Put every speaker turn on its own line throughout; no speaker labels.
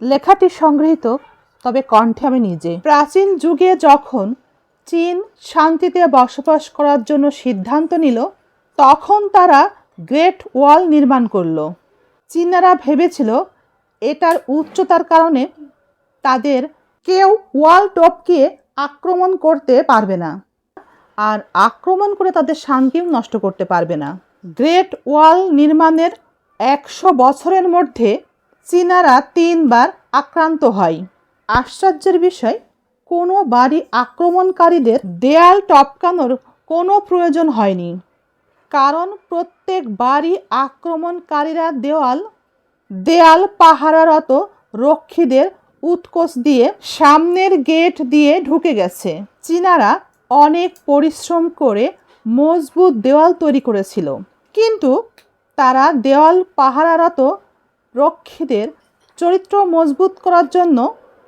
লেখাটি সংগৃহীত, তবে কণ্ঠে আমি নিজে। প্রাচীন যুগে যখন চীন শান্তিতে বসবাস করার জন্য সিদ্ধান্ত নিল, তখন তারা গ্রেট ওয়াল নির্মাণ করল। চীনারা ভেবেছিল এটার উচ্চতার কারণে তাদের কেউ ওয়াল টপকিয়ে আক্রমণ করতে পারবে না আর আক্রমণ করে তাদের শান্তিও নষ্ট করতে পারবে না। গ্রেট ওয়াল নির্মাণের একশো বছরের মধ্যে চীনারা তিনবার আক্রান্ত হয়। আশ্চর্যের বিষয় কোনো বাড়ি আক্রমণকারীদের দেয়াল টপকানোর কোনো প্রয়োজন হয়নি। কারণ প্রত্যেক বাড়ি আক্রমণকারীরা দেওয়াল, দেয়াল পাহারারত রক্ষীদের উৎকোচ দিয়ে সামনের গেট দিয়ে ঢুকে গেছে। চীনারা অনেক পরিশ্রম করে মজবুত দেওয়াল তৈরি করেছিল। কিন্তু তারা দেওয়াল পাহারারত রক্ষীদের চরিত্র মজবুত করার জন্য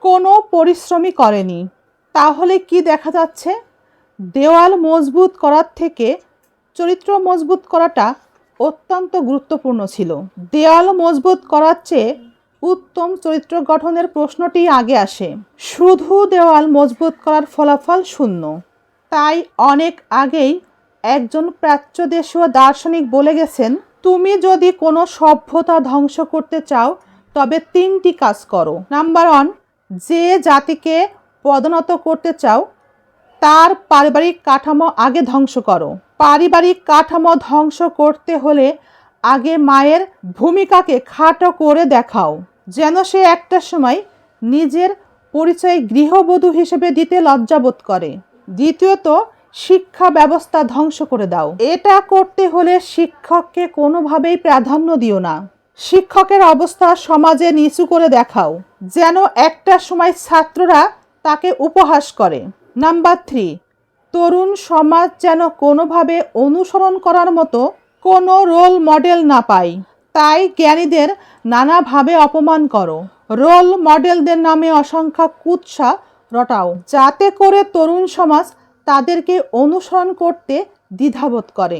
কোনো পরিশ্রমই করেনি। তাহলে কি দেখা যাচ্ছে? দেওয়াল মজবুত করার থেকে চরিত্র মজবুত করাটা অত্যন্ত গুরুত্বপূর্ণ ছিল। দেওয়াল মজবুত করার চেয়ে উত্তম চরিত্র গঠনের প্রশ্নটি আগে আসে। শুধু দেওয়াল মজবুত করার ফলাফল শূন্য। তাই অনেক আগেই একজন প্রাচ্যদেশীয় দার্শনিক বলে গেছেন তুমি যদি কোনো সভ্যতা ধ্বংস করতে চাও, তবে তিনটি কাজ করো। নাম্বার ওয়ান যে জাতিকে পদোন্নত করতে চাও, তার পারিবারিক কাঠামো আগে ধ্বংস করো। পারিবারিক কাঠামো ধ্বংস করতে হলে আগে মায়ের ভূমিকাকে খাটো করে দেখাও। যেন সে একটা সময় নিজের পরিচয় গৃহবধূ হিসেবে দিতে লজ্জাবোধ করে। দ্বিতীয়ত শিক্ষা ব্যবস্থা ধ্বংস করে দাও। এটা করতে হলে শিক্ষককে কোনোভাবেই প্রাধান্য দিও না। শিক্ষকের অবস্থা সমাজে নিচু করে দেখাও, যেন একটা সময় ছাত্ররা তাকে উপহাস করে। নাম্বার থ্রি, তরুণ সমাজ যেন কোনোভাবে অনুসরণ করার মতো কোনো রোল মডেল না পায়। তাই জ্ঞানীদের নানাভাবে অপমান করো। রোল মডেলদের নামে অসংখ্য কুৎসা রটাও। যাতে করে তরুণ সমাজ তাদেরকে অনুসরণ করতে দ্বিধাবোধ করে।